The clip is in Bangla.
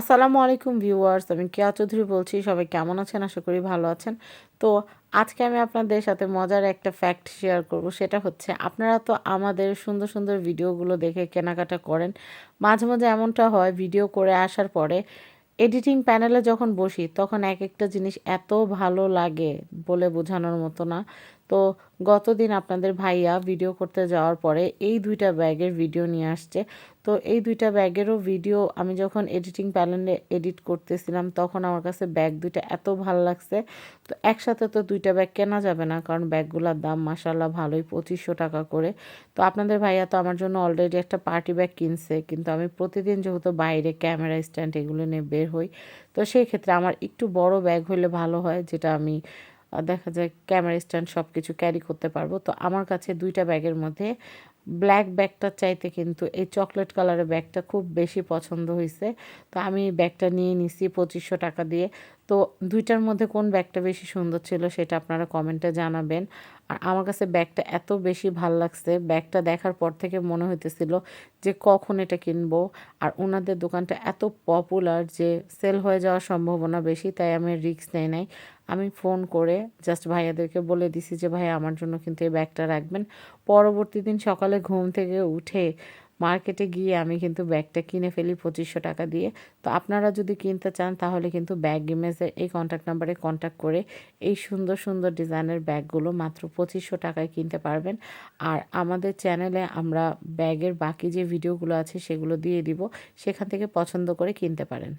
আসসালামু আলাইকুম ভিউয়ার্স, আমি কেয়া চৌধুরী বলছি, সবাই কেমন আছেন? আশা করি ভালো আছেন। তো আজকে আমি আপনাদের সাথে মজার একটা ফ্যাক্ট শেয়ার করব, সেটা হচ্ছে আপনারা তো আমাদের সুন্দর সুন্দর ভিডিওগুলো দেখে কেনাকাটা করেন। মাঝে মাঝে এমনটা হয়, ভিডিও করে আসার পরে এডিটিং প্যানেলে যখন বসি, তখন এক একটা জিনিস এত ভালো লাগে বলে বোঝানোর মতো না। তো গতদিন আপনাদের ভাইয়া ভিডিও করতে যাওয়ার পরে এই দুইটা ব্যাগের ভিডিও নিয়ে আসছে। তো এই দুইটা ব্যাগেরও ভিডিও আমি যখন এডিটিং প্যানেলে এডিট করতেছিলাম, তখন আমার কাছে ব্যাগ দুইটা এত ভালো লাগছে। তো একসাথে তো দুইটা ব্যাগ কেনা যাবে না, কারণ ব্যাগগুলোর দাম মাসাল্লাহ ভালোই, পঁচিশশো টাকা করে। তো আপনাদের ভাইয়া তো আমার জন্য অলরেডি একটা পার্টি ব্যাগ কিনছে, কিন্তু আমি প্রতিদিন যেহেতু বাইরে ক্যামেরা স্ট্যান্ড এগুলো নিয়ে বের হই, তো সেই ক্ষেত্রে আমার একটু বড় ব্যাগ হলে ভালো হয়, যেটা আমি দেখা যায় ক্যামেরা স্ট্যান্ড সব কিছু ক্যারি করতে পারব। তো আমার কাছে দুইটা ব্যাগের মধ্যে ব্ল্যাক ব্যাগটার চাইতে কিন্তু এই চকলেট কালারের ব্যাগটা খুব বেশি পছন্দ হয়েছে তো আমি ব্যাগটা নিয়ে নিছি পঁচিশশো টাকা দিয়ে। তো দুইটার মধ্যে কোন ব্যাগটা বেশি সুন্দর ছিল সেটা আপনারা কমেন্টে জানাবেন। আর আমার কাছে ব্যাগটা এত বেশি ভালো লাগছে ব্যাগটা দেখার পর থেকে মনে হইতেছিল যে কখন এটা কিনবো। আর ওনাদের দোকানটা এত পপুলার যে সেল হয়ে যাওয়ার সম্ভাবনা বেশি, তাই আমি রিস্ক নেই নাই। আমি ফোন করে জাস্ট ভাইয়াদেরকে বলে দিছি যে ভাই আমার জন্য কিন্তু এই ব্যাগটা রাখবেন। পরবর্তী দিন সকালে ঘুম থেকে উঠে মার্কেটে গিয়ে আমি কিন্তু ব্যাগটা কিনে ফেলি পঁচিশশো টাকা দিয়ে। তো আপনারা যদি কিনতে চান, তাহলে কিন্তু ব্যাগ ইমেজের এই কন্ট্যাক্ট নাম্বারে কন্ট্যাক্ট করে এই সুন্দর সুন্দর ডিজাইনের ব্যাগগুলো মাত্র পঁচিশশো টাকায় কিনতে পারবেন। আর আমাদের চ্যানেলে আমরা ব্যাগের বাকি যে ভিডিওগুলো আছে, সেগুলো দিয়ে দিব। সেখান থেকে পছন্দ করে কিনতে পারেন।